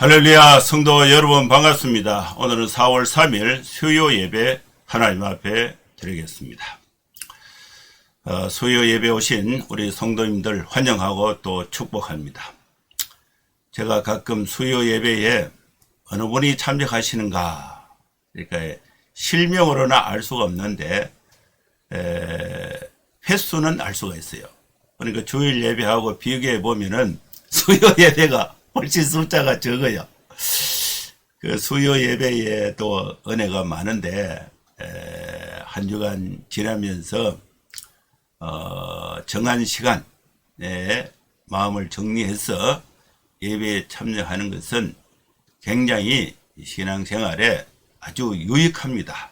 할렐루야 성도 여러분 반갑습니다. 오늘은 4월 3일 수요 예배 하나님 앞에 드리겠습니다. 어, 수요 예배 오신 우리 성도님들 환영하고 또 축복합니다. 제가 가끔 수요 예배에 어느 분이 참석하시는가 그러니까 실명으로는 알 수가 없는데 에, 횟수는 알 수가 있어요. 그러니까 주일 예배하고 비교해 보면은 수요 예배가 훨씬 숫자가 적어요. 그 수요 예배에 또 은혜가 많은데 에, 한 주간 지나면서 어, 정한 시간에 마음을 정리해서 예배에 참여하는 것은 굉장히 신앙생활에 아주 유익합니다.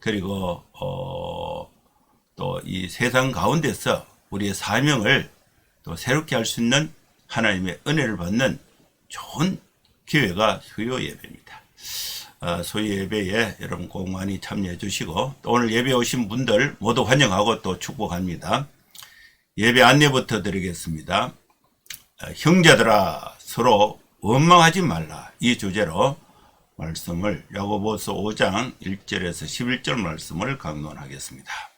그리고 어, 또 이 세상 가운데서 우리의 사명을 또 새롭게 할 수 있는 하나님의 은혜를 받는 좋은 기회가 수요 예배입니다. 어, 수요 예배에 여러분 꼭 많이 참여해 주시고 또 오늘 예배 오신 분들 모두 환영하고 또 축복합니다. 예배 안내부터 드리겠습니다. 어, 형제들아 서로 원망하지 말라 이 주제로 말씀을 야고보서 5장 1절에서 11절 말씀을 강론하겠습니다.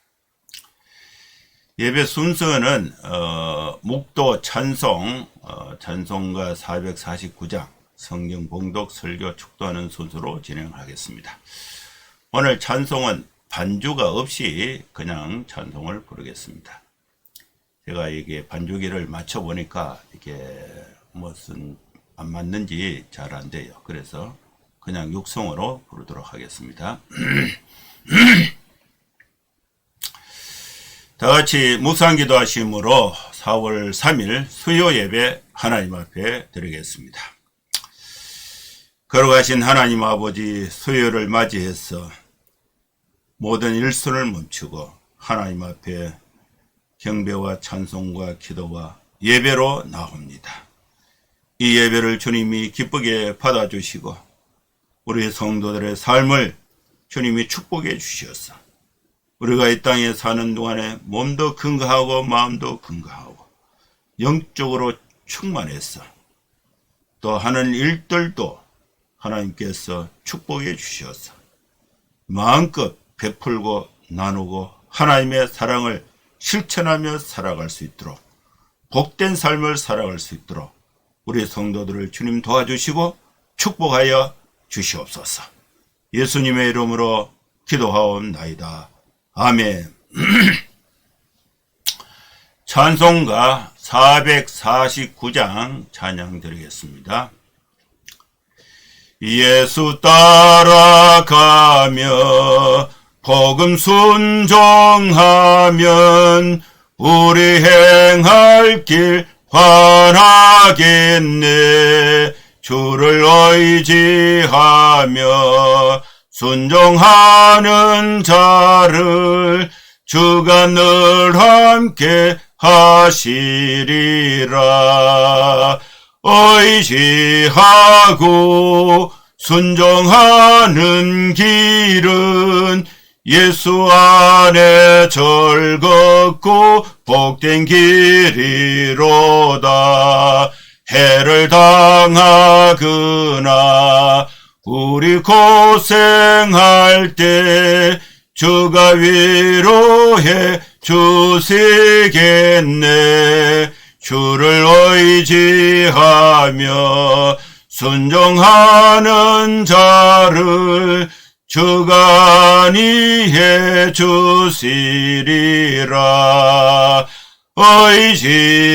예배 순서는 어, 묵도 찬송 어, 찬송가 449장 성경 봉독 설교 축도하는 순서로 진행하겠습니다. 오늘 찬송은 반주가 없이 그냥 찬송을 부르겠습니다. 제가 이게 반주기를 맞춰 보니까 이게 무슨 안 맞는지 잘 안 돼요. 그래서 그냥 육성으로 부르도록 하겠습니다. 다 같이 묵상 기도 하심으로 4월 3일 수요 예배 하나님 앞에 드리겠습니다. 걸어가신 하나님 아버지 수요를 맞이해서 모든 일순을 멈추고 하나님 앞에 경배와 찬송과 기도와 예배로 나옵니다. 이 예배를 주님이 기쁘게 받아주시고 우리 성도들의 삶을 주님이 축복해 주시었어. 우리가 이 땅에 사는 동안에 몸도 건강하고 마음도 건강하고 영적으로 충만했어. 또 하는 일들도 하나님께서 축복해 주셨어. 마음껏 베풀고 나누고 하나님의 사랑을 실천하며 살아갈 수 있도록 복된 삶을 살아갈 수 있도록 우리 성도들을 주님 도와주시고 축복하여 주시옵소서. 예수님의 이름으로 기도하옵나이다. 아멘. 찬송가 449장 찬양 드리겠습니다. 예수 따라가며 복음 순종하면 우리 행할 길 환하겠네 주를 의지하며 순종하는 자를 주가 늘 함께 하시리라. 의지하고 순종하는 길은 예수 안에 즐겁고 복된 길이로다. 해를 당하거나 우리 고생할 때 주가 위로해 주시겠네. 주를 의지하며 순종하는 자를 주가 니해 주시리라.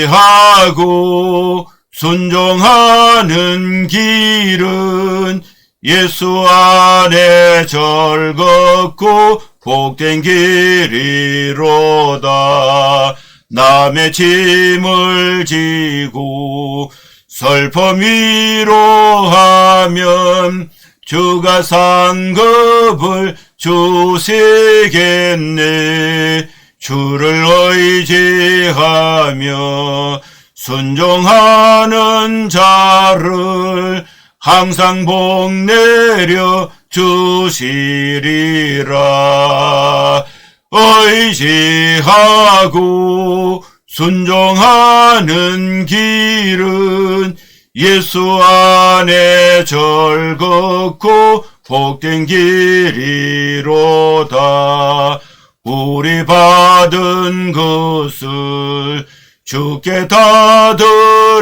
의지하고 순종하는 길은 예수 안에 즐겁고 복된 길이로다. 남의 짐을 지고 슬픔 위로하면 주가 상급을 주시겠네. 주를 의지하며 순종하는 자를 항상 복 내려 주시리라 의지하고 순종하는 길은 예수 안에 즐겁고 복된 길이로다. 우리 받은 것을 주께 다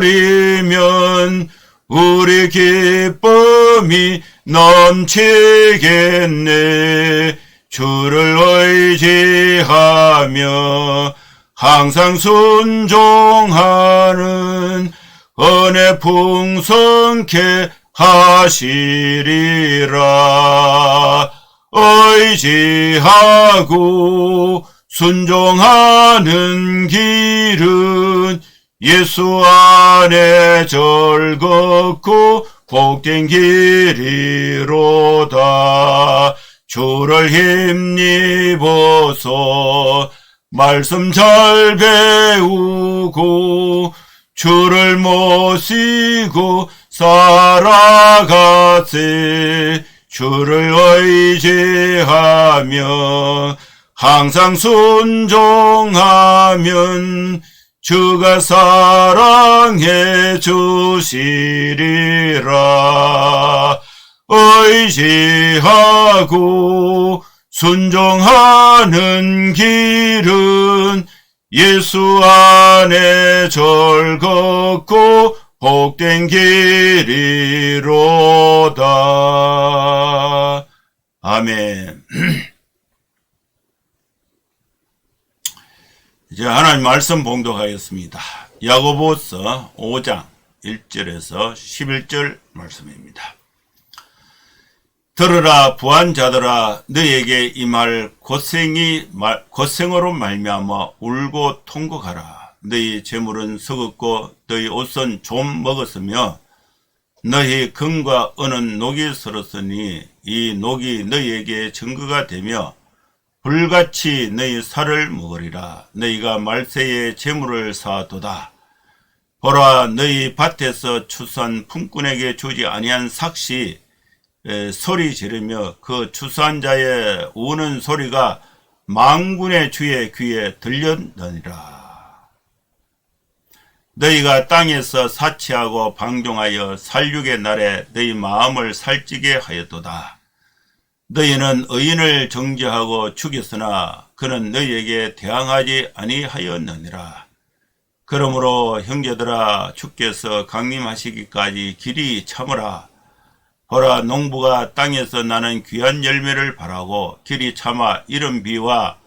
드리면 우리 기쁨이 넘치겠네. 주를 의지하며 항상 순종하는 은혜 풍성케 하시리라. 의지하고 순종하는 길은 예수 안에 즐겁고 복된 길이로다. 주를 힘입어서 말씀 잘 배우고 주를 모시고 살아가세 주를 의지하며 항상 순종하면 주가 사랑해 주시리라 의지하고 순종하는 길은 예수 안에 즐겁고 복된 길이로다. 아멘. 이제 하나님 말씀 봉독하겠습니다. 야고보서 5장 1절에서 11절 말씀입니다. 들으라 부한 자들아 너에게 이 말 고생이 말, 고생으로 말미암아 울고 통곡하라 너희 재물은 썩었고 너희 옷은 좀 먹었으며 너희 금과 은은 녹이 슬었으니 이 녹이 너희에게 증거가 되며 불같이 너희 살을 먹으리라 너희가 말세에 재물을 사도다 보라 너희 밭에서 추수한 품꾼에게 주지 아니한 삭시 에, 소리 지르며 그 추수한 자의 우는 소리가 망군의 주의 귀에 들렸느니라. 너희가 땅에서 사치하고 방종하여 살육의 날에 너희 마음을 살찌게 하였도다. 너희는 의인을 정죄하고 죽였으나 그는 너희에게 대항하지 아니하였느니라. 그러므로 형제들아 주께서 강림하시기까지 길이 참으라. 보라 농부가 땅에서 나는 귀한 열매를 바라고 길이 참아 이른 비와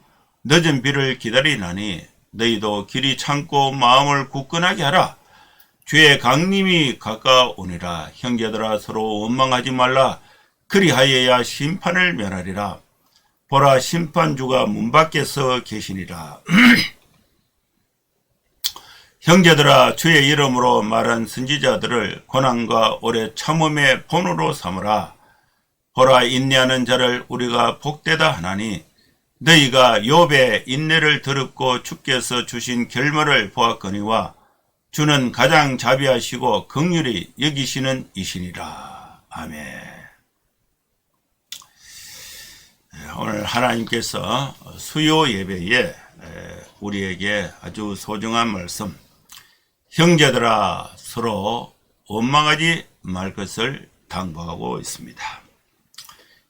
늦은 비를 기다리나니 너희도 길이 참고 마음을 굳건하게 하라. 주의 강림이 가까우니라 형제들아 서로 원망하지 말라. 그리하여야 심판을 면하리라. 보라 심판주가 문 밖에서 계시니라. 형제들아 주의 이름으로 말한 선지자들을 고난과 오래 참음의 본으로 삼으라. 보라 인내하는 자를 우리가 복되다 하나니 너희가 욥의 인내를 들었고 주께서 주신 결말을 보았거니와 주는 가장 자비하시고 긍휼히 여기시는 이시니라. 아멘. 오늘 하나님께서 수요 예배에 우리에게 아주 소중한 말씀 형제들아 서로 원망하지 말 것을 당부하고 있습니다.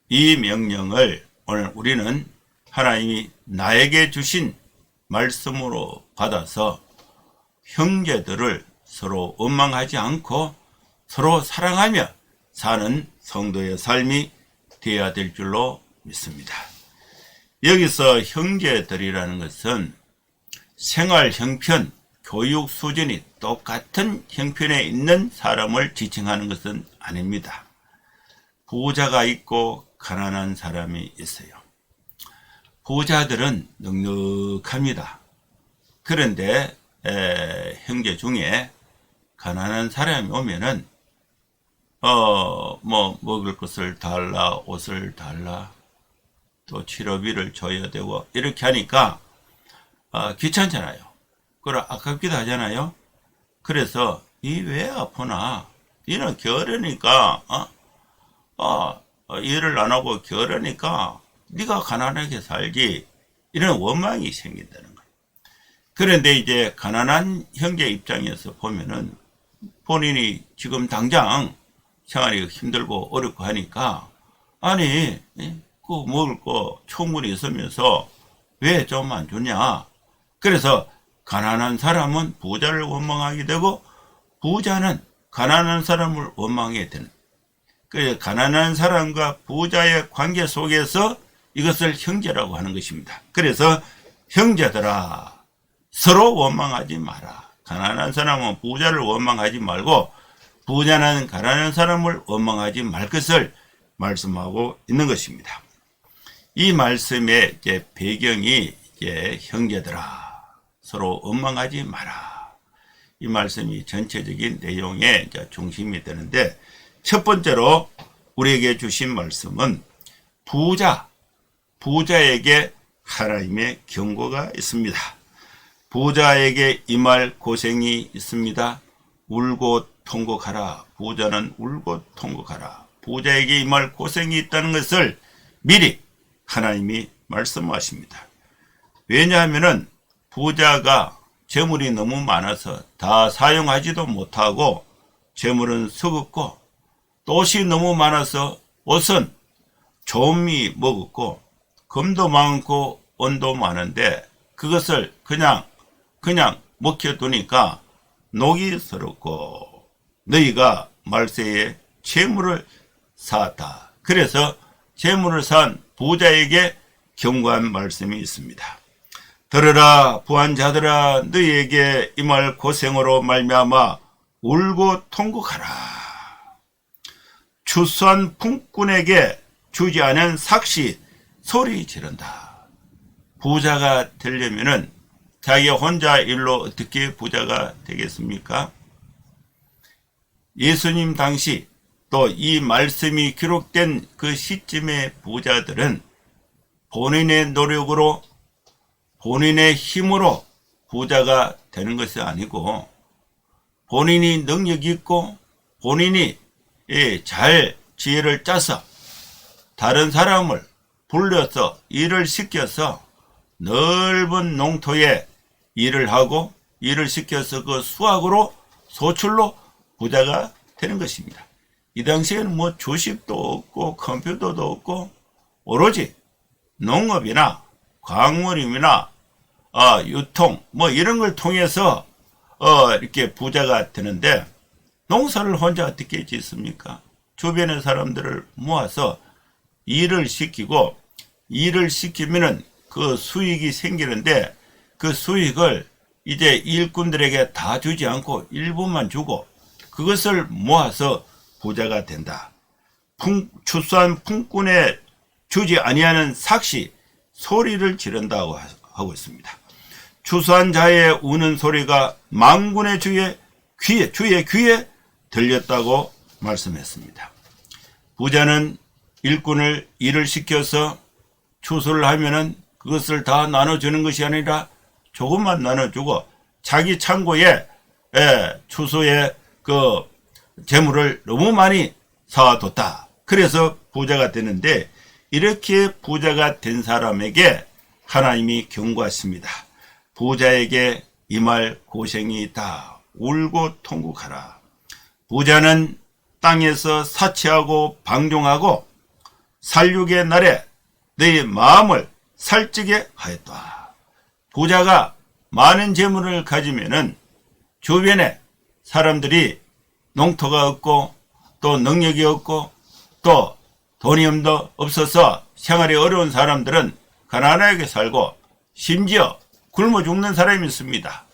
이 명령을 오늘 우리는 하나님이 나에게 주신 말씀으로 받아서 형제들을 서로 원망하지 않고 서로 사랑하며 사는 성도의 삶이 되어야 될 줄로 믿습니다. 여기서 형제들이라는 것은 생활 형편, 교육 수준이 똑같은 형편에 있는 사람을 지칭하는 것은 아닙니다. 부자가 있고 가난한 사람이 있어요. 부자들은 넉넉합니다. 그런데 에, 형제 중에 가난한 사람이 오면은 어 뭐 먹을 것을 달라 옷을 달라 또 치료비를 줘야 되고 이렇게 하니까 어, 귀찮잖아요. 그래 아깝기도 하잖아요. 그래서 이 왜 아프나? 이는 겨르니까 어? 어, 어, 일을 안 하고 겨르니까 네가 가난하게 살지 이런 원망이 생긴다는 거예요. 그런데 이제 가난한 형제 입장에서 보면은 본인이 지금 당장 생활이 힘들고 어렵고 하니까 아니 그 먹을 거 충분히 있으면서 왜 좀 안 주냐 그래서 가난한 사람은 부자를 원망하게 되고 부자는 가난한 사람을 원망하게 되는 그 가난한 사람과 부자의 관계 속에서 이것을 형제라고 하는 것입니다. 그래서 형제들아 서로 원망하지 마라. 가난한 사람은 부자를 원망하지 말고 부자는 가난한 사람을 원망하지 말 것을 말씀하고 있는 것입니다. 이 말씀의 배경이 형제들아 서로 원망하지 마라. 이 말씀이 전체적인 내용의 중심이 되는데 첫 번째로 우리에게 주신 말씀은 부자, 부자에게 하나님의 경고가 있습니다. 부자에게 임할 고생이 있습니다. 울고 통곡하라. 부자는 울고 통곡하라. 부자에게 임할 고생이 있다는 것을 미리 하나님이 말씀하십니다. 왜냐하면은 부자가 재물이 너무 많아서 다 사용하지도 못하고 재물은 또 옷이 너무 많아서 옷은 좀이 먹었고 금도 많고 원도 많은데 그것을 그냥 그냥 먹혀두니까 녹이 서럽고 너희가 말세에 재물을 사았다. 그래서 재물을 산 부자에게 경고한 말씀이 있습니다. 들으라 부한 자들아 너희에게 이 말 고생으로 말미암아 울고 통곡하라. 추수한 품꾼에게 주지 않은 삭시 소리 지른다. 부자가 되려면은 자기 혼자 일로 어떻게 부자가 되겠습니까? 예수님 당시 또 이 말씀이 기록된 그 시점의 부자들은 본인의 노력으로 본인의 힘으로 부자가 되는 것이 아니고 본인이 능력 있고 본인이 예, 잘 지혜를 짜서 다른 사람을 불려서 일을 시켜서 넓은 농토에 일을 하고 일을 시켜서 그 수확으로 소출로 부자가 되는 것입니다. 이 당시에는 뭐 주식도 없고 컴퓨터도 없고 오로지 농업이나 광물임이나 어, 유통 뭐 이런 걸 통해서 어, 이렇게 부자가 되는데 농사를 혼자 어떻게 짓습니까? 주변의 사람들을 모아서 일을 시키고 일을 시키면은 그 수익이 생기는데 그 수익을 이제 일꾼들에게 다 주지 않고 일부만 주고 그것을 모아서 부자가 된다. 풍, 추수한 품꾼에 주지 아니하는 삭시 소리를 지른다고 하고 있습니다. 추수한 자의 우는 소리가 망군의 주의 귀에 주의 귀에 들렸다고 말씀했습니다. 부자는 일꾼을 일을 시켜서 추수를 하면은 그것을 다 나눠주는 것이 아니라 조금만 나눠주고 자기 창고에 예, 추수에 그 재물을 너무 많이 사뒀다. 그래서 부자가 되는데 이렇게 부자가 된 사람에게 하나님이 경고하십니다. 부자에게 이말 고생이 있다. 울고 통곡하라. 부자는 땅에서 사치하고 방종하고 살육의 날에 내 마음을 살찌게 하였다. 부자가 많은 재물을 가지면은 주변에 사람들이 농토가 없고 또 능력이 없고 또 돈이 없어서 생활이 어려운 사람들은 가난하게 살고 심지어 굶어 죽는 사람이 있습니다.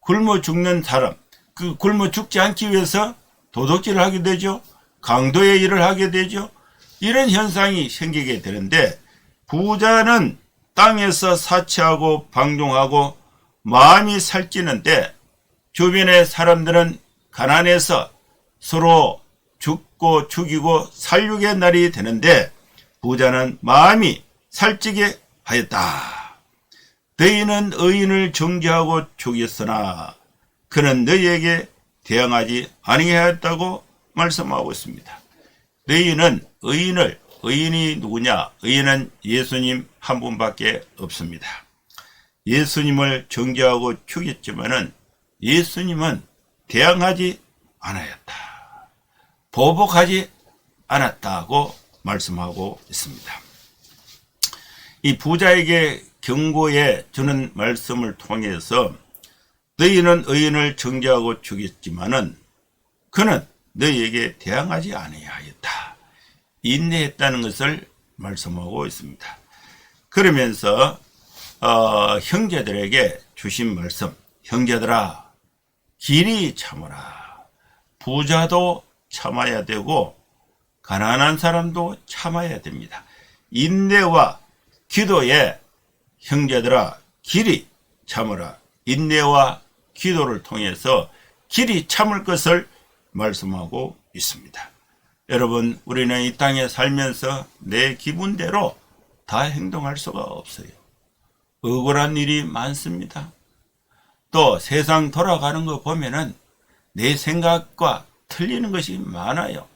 굶어 죽는 사람, 그 굶어 죽지 않기 위해서 도둑질을 하게 되죠. 강도의 일을 하게 되죠. 이런 현상이 생기게 되는데 부자는 땅에서 사치하고 방종하고 마음이 살찌는데 주변의 사람들은 가난해서 서로 죽고 죽이고 살육의 날이 되는데 부자는 마음이 살찌게 하였다. 너희는 의인을 정죄하고 죽였으나 그는 너희에게 대항하지 아니하였다고 말씀하고 있습니다. 너희는 의인을 의인이 누구냐? 의인은 예수님 한 분밖에 없습니다. 예수님을 정죄하고 죽였지만은 예수님은 대항하지 않았다. 보복하지 않았다고 말씀하고 있습니다. 이 부자에게 경고해 주는 말씀을 통해서 너희는 의인을 정죄하고 죽였지만은 그는 너희에게 대항하지 아니하였다. 인내했다는 것을 말씀하고 있습니다. 그러면서 어, 형제들에게 주신 말씀, 형제들아 길이 참으라. 부자도 참아야 되고 가난한 사람도 참아야 됩니다. 인내와 기도에 형제들아 길이 참으라. 인내와 기도를 통해서 길이 참을 것을 말씀하고 있습니다. 여러분, 우리는 이 땅에 살면서 내 기분대로 다 행동할 수가 없어요. 억울한 일이 많습니다. 또 세상 돌아가는 거 보면은 내 생각과 틀리는 것이 많아요.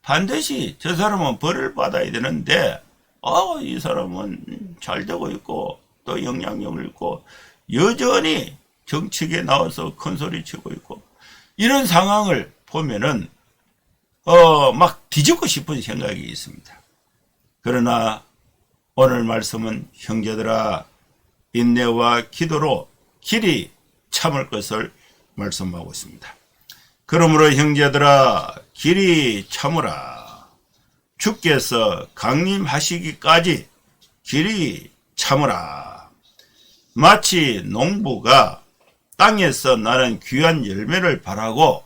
반드시 저 사람은 벌을 받아야 되는데, 어, 이 사람은 잘 되고 있고, 또 영향력을 있고, 여전히 정치계에 나와서 큰 소리 치고 있고, 이런 상황을 보면은, 어, 막 뒤집고 싶은 생각이 있습니다. 그러나 오늘 말씀은 형제들아, 인내와 기도로 길이 참을 것을 말씀하고 있습니다. 그러므로 형제들아 길이 참으라. 주께서 강림하시기까지 길이 참으라. 마치 농부가 땅에서 나는 귀한 열매를 바라고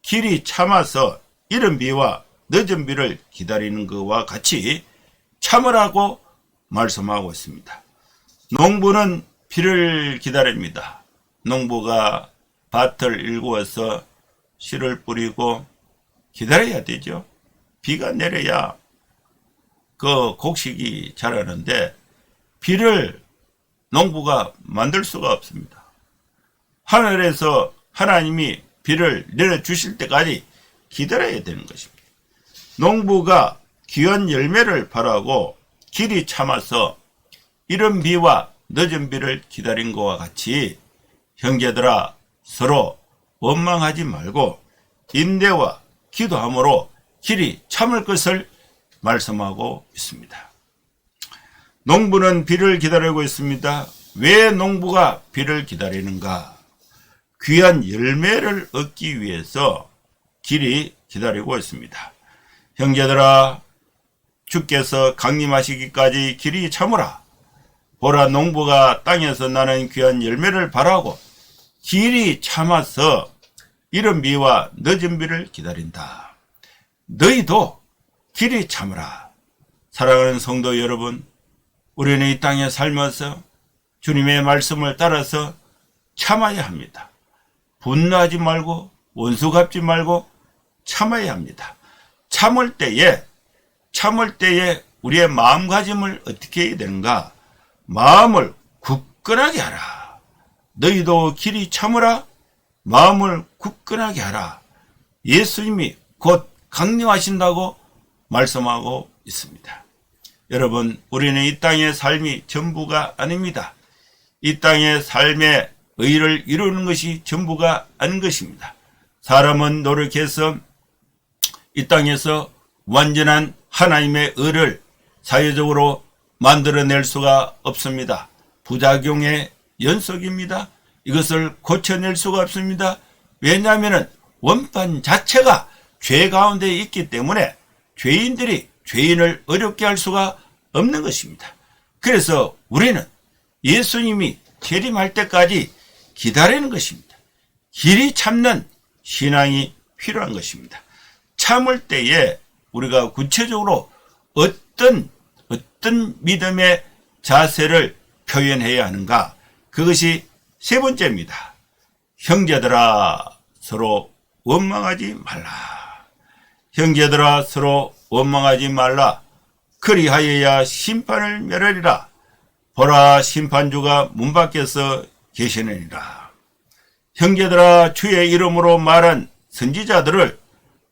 길이 참아서 이른 비와 늦은 비를 기다리는 것과 같이 참으라고 말씀하고 있습니다. 농부는 비를 기다립니다. 농부가 밭을 일구어서 씨를 뿌리고 기다려야 되죠. 비가 내려야 그 곡식이 자라는데 비를 농부가 만들 수가 없습니다. 하늘에서 하나님이 비를 내려주실 때까지 기다려야 되는 것입니다. 농부가 귀한 열매를 바라고 길이 참아서 이른 비와 늦은 비를 기다린 것과 같이 형제들아 서로 원망하지 말고 인내와 기도함으로 길이 참을 것을 말씀하고 있습니다. 농부는 비를 기다리고 있습니다. 왜 농부가 비를 기다리는가? 귀한 열매를 얻기 위해서 길이 기다리고 있습니다. 형제들아, 주께서 강림하시기까지 길이 참으라. 보라 농부가 땅에서 나는 귀한 열매를 바라고 길이 참아서 이른 비와 늦은 비를 기다린다. 너희도 길이 참으라. 사랑하는 성도 여러분, 우리는 이 땅에 살면서 주님의 말씀을 따라서 참아야 합니다. 분노하지 말고 원수 갚지 말고 참아야 합니다. 참을 때에 참을 때에 우리의 마음가짐을 어떻게 해야 되는가? 마음을 굳건하게 하라. 너희도 길이 참으라. 마음을 굳건하게 하라. 예수님이 곧 강림하신다고 말씀하고 있습니다. 여러분, 우리는 이 땅의 삶이 전부가 아닙니다. 이 땅의 삶의 의를 이루는 것이 전부가 아닌 것입니다. 사람은 노력해서 이 땅에서 완전한 하나님의 의를 사회적으로 만들어낼 수가 없습니다. 부작용의 연속입니다. 이것을 고쳐낼 수가 없습니다. 왜냐하면 원판 자체가 죄 가운데 있기 때문에 죄인들이 죄인을 어렵게 할 수가 없는 것입니다. 그래서 우리는 예수님이 재림할 때까지 기다리는 것입니다. 길이 참는 신앙이 필요한 것입니다. 참을 때에 우리가 구체적으로 어떤 어떤 믿음의 자세를 표현해야 하는가? 그것이 세 번째입니다. 형제들아 서로 원망하지 말라. 형제들아 서로 원망하지 말라. 그리하여야 심판을 멸하리라. 보라 심판주가 문 밖에서 계시느니라. 형제들아 주의 이름으로 말한 선지자들을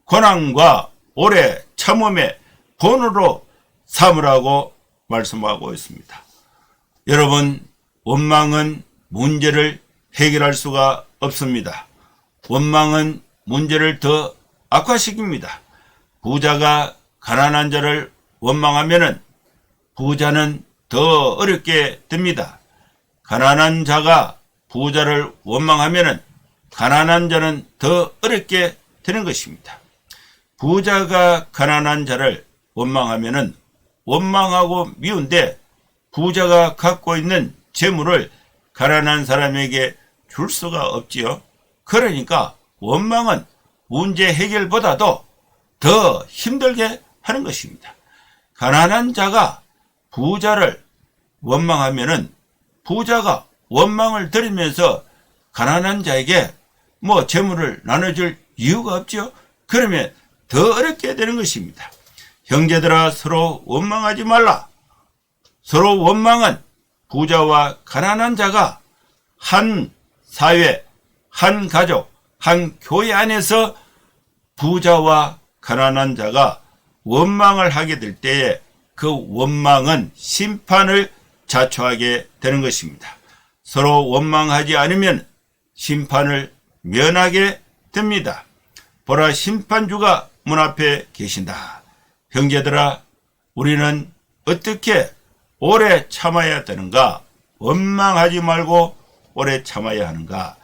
권한과 오래 참음의 본으로 삼으라고 말씀하고 있습니다. 여러분, 원망은 문제를 해결할 수가 없습니다. 원망은 문제를 더 악화시킵니다. 부자가 가난한 자를 원망하면은 부자는 더 어렵게 됩니다. 가난한 자가 부자를 원망하면은 가난한 자는 더 어렵게 되는 것입니다. 부자가 가난한 자를 원망하면은 원망하고 미운데 부자가 갖고 있는 재물을 가난한 사람에게 줄 수가 없지요. 그러니까 원망은 문제 해결보다도 더 힘들게 하는 것입니다. 가난한 자가 부자를 원망하면은 부자가 원망을 들으면서 가난한 자에게 뭐 재물을 나눠줄 이유가 없죠. 그러면 더 어렵게 되는 것입니다. 형제들아 서로 원망하지 말라. 서로 원망은 부자와 가난한 자가 한 사회, 한 가족, 한 교회 안에서 부자와 가난한 자가 원망을 하게 될 때에 그 원망은 심판을 자초하게 되는 것입니다. 서로 원망하지 않으면 심판을 면하게 됩니다. 보라 심판주가 문 앞에 계신다. 형제들아 우리는 어떻게 오래 참아야 되는가? 원망하지 말고 오래 참아야 하는가?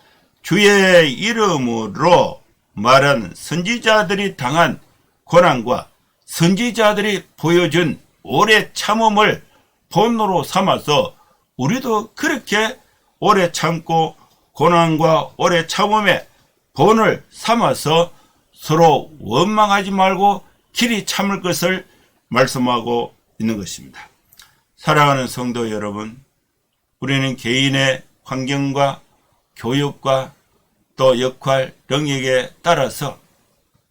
주의 이름으로 말한 선지자들이 당한 고난과 선지자들이 보여준 오래 참음을 본으로 삼아서 우리도 그렇게 오래 참고 고난과 오래 참음에 본을 삼아서 서로 원망하지 말고 길이 참을 것을 말씀하고 있는 것입니다. 사랑하는 성도 여러분, 우리는 개인의 환경과 교육과 또 역할, 영역에 따라서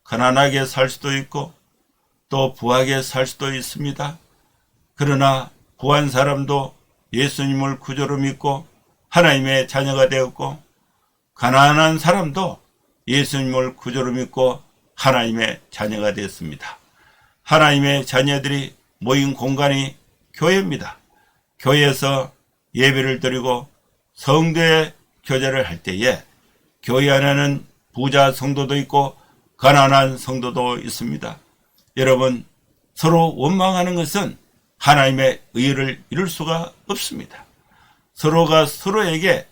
가난하게 살 수도 있고 또 부하게 살 수도 있습니다. 그러나 부한 사람도 예수님을 구조로 믿고 하나님의 자녀가 되었고 가난한 사람도 예수님을 구조로 믿고 하나님의 자녀가 되었습니다. 하나님의 자녀들이 모인 공간이 교회입니다. 교회에서 예배를 드리고 성도의 교제를 할 때에 교회 안에는 부자 성도도 있고 가난한 성도도 있습니다. 여러분 서로 원망하는 것은 하나님의 의를 이룰 수가 없습니다. 서로가 서로에게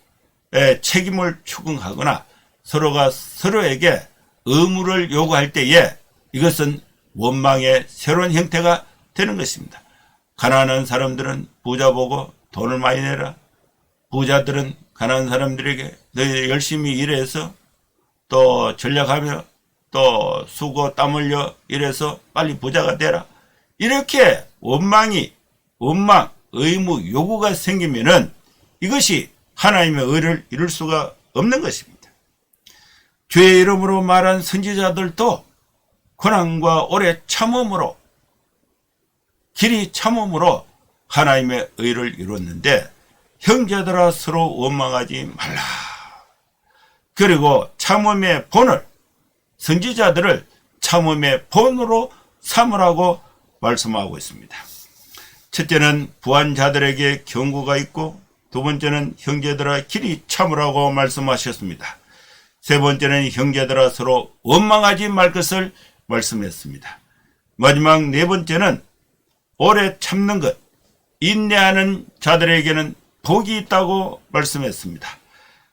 책임을 추궁하거나 서로가 서로에게 의무를 요구할 때에 이것은 원망의 새로운 형태가 되는 것입니다. 가난한 사람들은 부자 보고 돈을 많이 내라. 부자들은 가난한 사람들에게 너희 열심히 일해서 또 전략하며 또 수고 땀 흘려 일해서 빨리 부자가 되라. 이렇게 원망이 원망 의무 요구가 생기면은 이것이 하나님의 의를 이룰 수가 없는 것입니다. 주의 이름으로 말한 선지자들도 고난과 오래 참음으로 길이 참음으로 하나님의 의를 이뤘는데 형제들아 서로 원망하지 말라. 그리고 참음의 본을 선지자들을 참음의 본으로 삼으라고 말씀하고 있습니다. 첫째는 부한 자들에게 경고가 있고 두 번째는 형제들아 길이 참으라고 말씀하셨습니다. 세 번째는 형제들아 서로 원망하지 말 것을 말씀했습니다. 마지막 네 번째는 오래 참는 것, 인내하는 자들에게는 복이 있다고 말씀했습니다.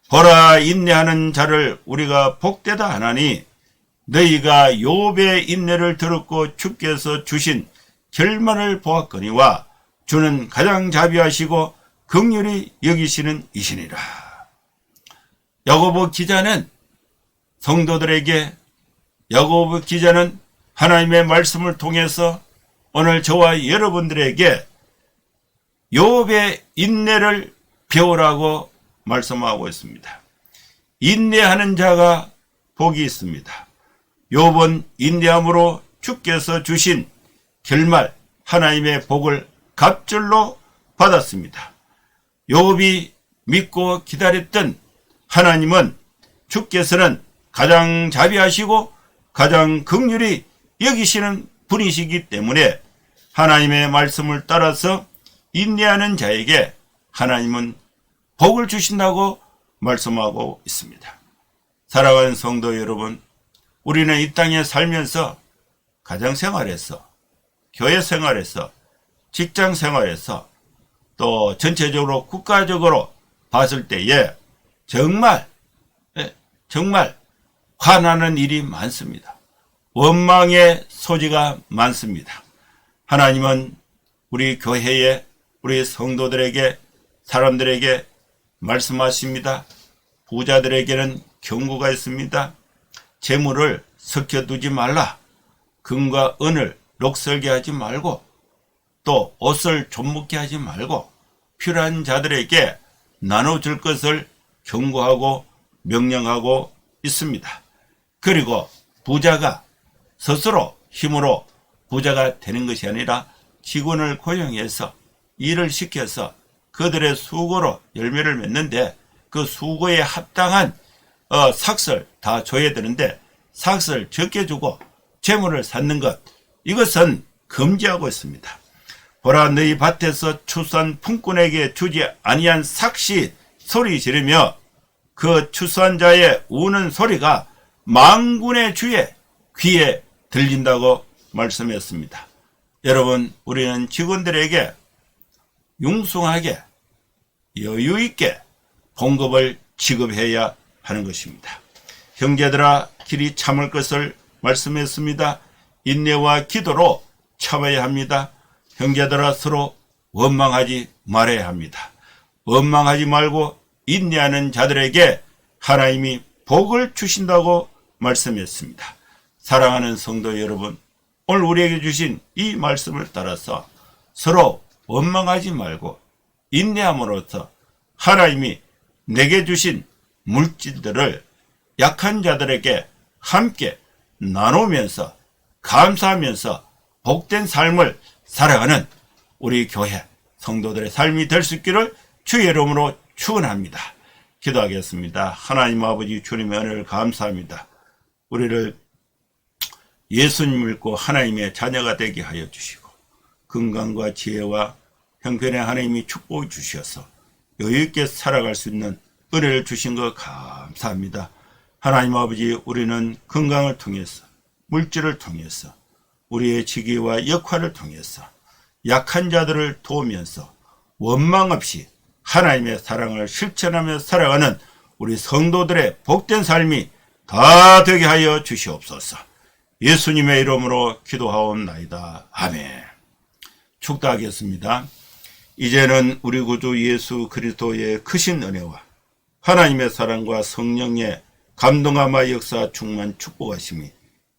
보라 인내하는 자를 우리가 복되다 하나니 너희가 욥의 인내를 들었고 주께서 주신 결말을 보았거니와 주는 가장 자비하시고 긍휼히 여기시는 이시니라. 야고보 기자는 성도들에게 야고보 기자는 하나님의 말씀을 통해서 오늘 저와 여러분들에게 욥의 인내를 배우라고 말씀하고 있습니다. 인내하는 자가 복이 있습니다. 욥은 인내함으로 주께서 주신 결말 하나님의 복을 갑절로 받았습니다. 욥이 믿고 기다렸던 하나님은 주께서는 가장 자비하시고 가장 긍휼히 여기시는 분이시기 때문에 하나님의 말씀을 따라서 인내하는 자에게 하나님은 복을 주신다고 말씀하고 있습니다. 사랑하는 성도 여러분, 우리는 이 땅에 살면서 가정 생활에서, 교회 생활에서, 직장 생활에서, 또 전체적으로 국가적으로 봤을 때에 정말, 예, 정말 화나는 일이 많습니다. 원망의 소지가 많습니다. 하나님은 우리 교회에 우리 성도들에게 사람들에게 말씀하십니다. 부자들에게는 경고가 있습니다. 재물을 섞여 두지 말라. 금과 은을 녹슬게 하지 말고 또 옷을 좀먹게 하지 말고 필요한 자들에게 나눠줄 것을 경고하고 명령하고 있습니다. 그리고 부자가 스스로 힘으로 부자가 되는 것이 아니라 직원을 고용해서 일을 시켜서 그들의 수고로 열매를 맺는데 그 수고에 합당한 어, 삭을 다 줘야 되는데 삭을 적게 주고 재물을 쌓는 것 이것은 금지하고 있습니다. 보라 너희 밭에서 추수한 품꾼에게 주지 아니한 삭시 소리 지르며 그 추수한 자의 우는 소리가 망군의 주의 귀에 들린다고 말씀했습니다. 여러분 우리는 직원들에게 융숭하게 여유 있게 봉급을 지급해야 하는 것입니다. 형제들아 길이 참을 것을 말씀했습니다. 인내와 기도로 참아야 합니다. 형제들아 서로 원망하지 말아야 합니다. 원망하지 말고 인내하는 자들에게 하나님이 복을 주신다고 말씀했습니다. 사랑하는 성도 여러분, 오늘 우리에게 주신 이 말씀을 따라서 서로 원망하지 말고 인내함으로써 하나님이 내게 주신 물질들을 약한 자들에게 함께 나누면서 감사하면서 복된 삶을 살아가는 우리 교회 성도들의 삶이 될 수 있기를 주의 이름으로 축원합니다. 기도하겠습니다. 하나님 아버지 주님의 은혜를 감사합니다. 우리를 예수님 믿고 하나님의 자녀가 되게 하여 주시고 건강과 지혜와 형편의 하나님이 축복을 주셔서 여유있게 살아갈 수 있는 은혜를 주신 것 감사합니다. 하나님 아버지 우리는 건강을 통해서 물질을 통해서 우리의 직위와 역할을 통해서 약한 자들을 도우면서 원망 없이 하나님의 사랑을 실천하며 살아가는 우리 성도들의 복된 삶이 다 되게 하여 주시옵소서. 예수님의 이름으로 기도하옵나이다. 아멘. 축도하겠습니다. 이제는 우리 구주 예수 그리스도의 크신 은혜와 하나님의 사랑과 성령의 감동하마 역사 충만 축복하심이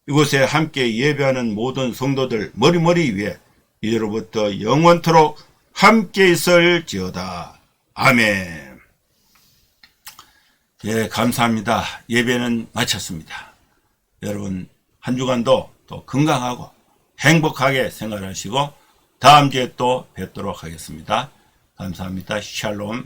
이곳에 함께 예배하는 모든 성도들 머리머리 위에 이제로부터 영원토록 함께 있을지어다. 아멘. 예, 감사합니다. 예배는 마쳤습니다. 여러분, 한 주간도 또 건강하고 행복하게 생활하시고 다음 주에 또 뵙도록 하겠습니다. 감사합니다. 샬롬.